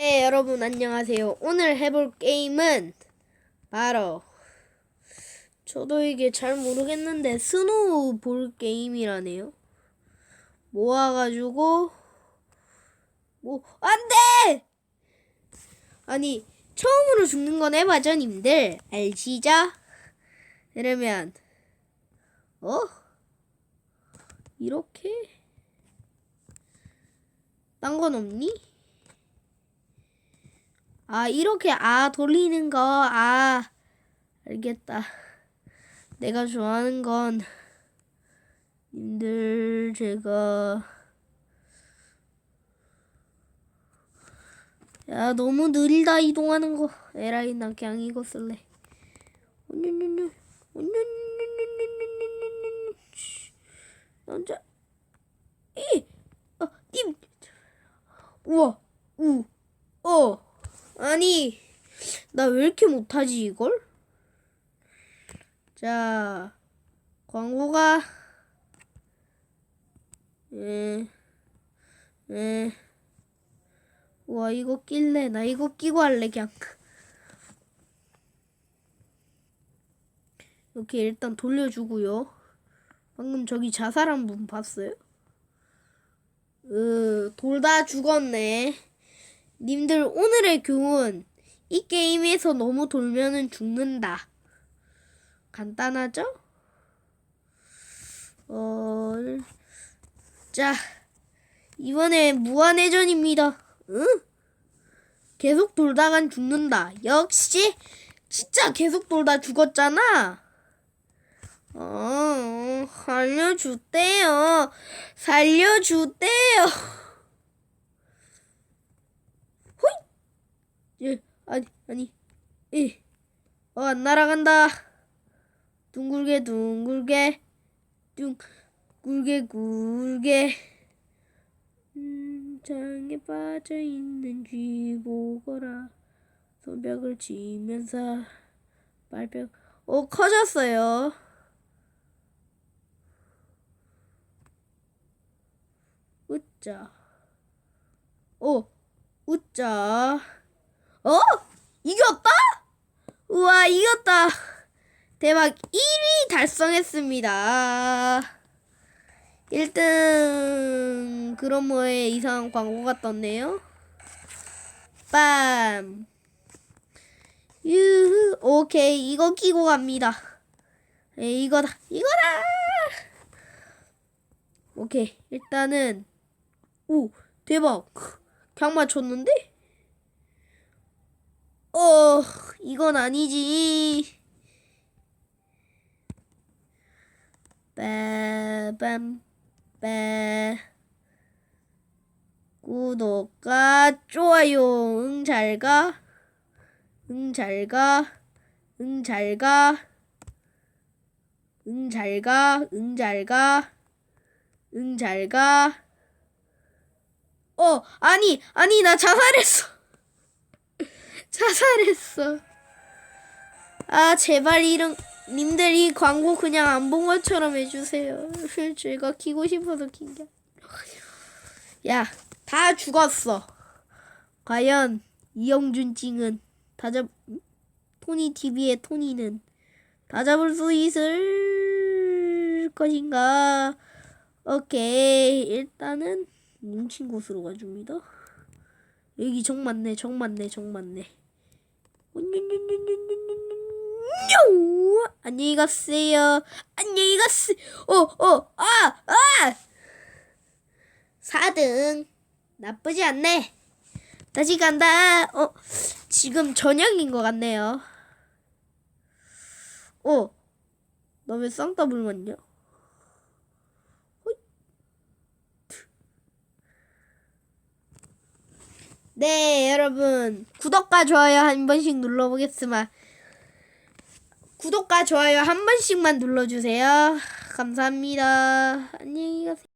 네, 여러분 안녕하세요. 오늘 해볼 게임은 바로 저도 이게 잘 모르겠는데 스노우볼 게임이라네요. 모아가지고 뭐 안돼! 아니 처음으로 죽는 건 에바전님들 알시죠? 그러면 어 이렇게 딴 건 없니? 아, 이렇게, 아, 돌리는 거, 아, 알겠다. 내가 좋아하는 건, 님들, 제가, 야, 너무 느리다, 이동하는 거. 에라이, 나 그냥 이거 쓸래. 온뇸뇸뇸, 온뇸뇸뇸뇸뇸뇸, 남자, 이, 어, 님, 우와, 우, 어. 아니, 나 왜 이렇게 못하지, 이걸? 자, 광고가, 에, 에, 와, 이거 낄래. 나 이거 끼고 할래, 그냥. 이렇게 일단 돌려주고요. 방금 저기 자살한 분 봤어요? 으, 돌다 죽었네. 님들 오늘의 교훈 이 게임에서 너무 돌면은 죽는다. 간단하죠? 어, 자 이번에 무한회전입니다. 응? 계속 돌다간 죽는다. 역시 진짜 계속 돌다 죽었잖아. 어, 살려주대요. 살려주대요. 예, 아니, 아니, 예, 어, 안 날아간다. 둥글게, 둥글게, 둥글게, 굴게. 음, 장에 빠져 있는지 보거라. 손뼉을 치면서 발뼉. 오, 커졌어요. 웃자. 오, 웃자. 어? 이겼다? 우와, 이겼다. 대박 1위 달성했습니다. 1등 그런 뭐에 이상한 광고가 떴네요. 빰. 유후. 오케이. 이거 끼고 갑니다. 에이, 이거다. 이거다. 오케이. 일단은 오, 대박. 그냥 맞췄는데? 어, 이건 아니지. 빠밤, 빠. 구독과 좋아요, 응, 잘 가. 응, 잘 가. 응, 잘 가. 응, 잘 가. 응, 잘 가. 응, 잘 가. 어, 아니, 아니, 나 자살했어. 자살했어. 아, 제발 이런, 님들 이 광고 그냥 안 본 것처럼 해주세요. 제가 키고 싶어서 킨 게. 야, 다 죽었어. 과연 이영준 찡은 다 잡, 토니 TV의 토니는 다 잡을 수 있을 것인가? 오케이, 일단은 뭉친 곳으로 가줍니다. 여기 정 많네, 정 많네, 정 많네. 안녕히 가세요. 안녕히 가세요. 어, 어, 아, 아! 4등. 나쁘지 않네. 다시 간다. 어, 지금 저녁인 것 같네요. 어, 나왜 쌍따블 맞냐? 네, 여러분. 구독과 좋아요 한 번씩 눌러보겠지만, 구독과 좋아요 한 번씩만 눌러주세요. 감사합니다. 안녕히 가세요.